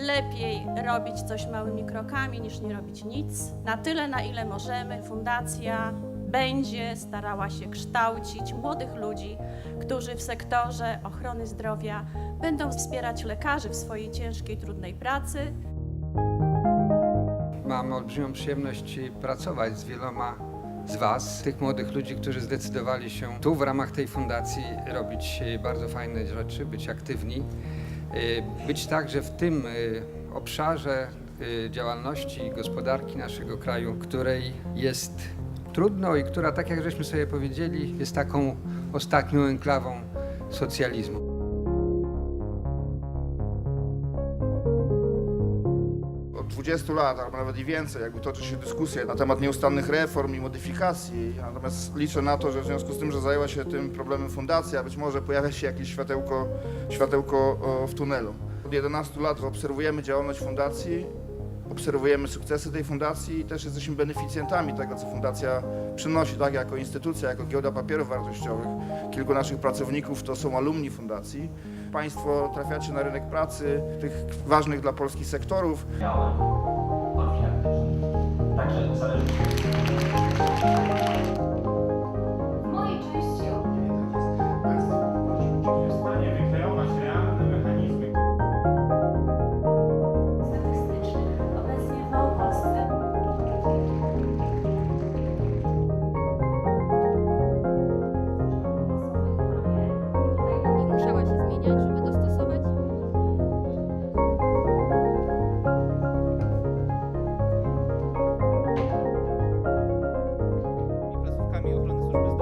Lepiej robić coś małymi krokami niż nie robić nic. Na tyle, na ile możemy, fundacja będzie starała się kształcić młodych ludzi, którzy w sektorze ochrony zdrowia będą wspierać lekarzy w swojej ciężkiej, trudnej pracy, Mam olbrzymią przyjemność pracować z wieloma z Was, tych młodych ludzi, którzy zdecydowali się tu w ramach tej fundacji robić bardzo fajne rzeczy, być aktywni, e, być także w tym e, obszarze e, działalności gospodarki naszego kraju, której jest trudno i która, tak jak żeśmy sobie powiedzieli, jest taką ostatnią enklawą socjalizmu. 20 lat, albo nawet i więcej, jakby toczy się dyskusja na temat nieustannych reform i modyfikacji. Natomiast liczę na to, że w związku z tym, że zajęła się tym problemem fundacja, być może pojawia się jakieś światełko, światełko w tunelu. Od 11 lat obserwujemy działalność fundacji, obserwujemy sukcesy tej fundacji i też jesteśmy beneficjentami tego, co fundacja przynosi, tak jako instytucja, jako giełda papierów wartościowych. Kilku naszych pracowników to są alumni fundacji. Państwo trafiacie na rynek pracy tych ważnych dla Polski sektorów. Także después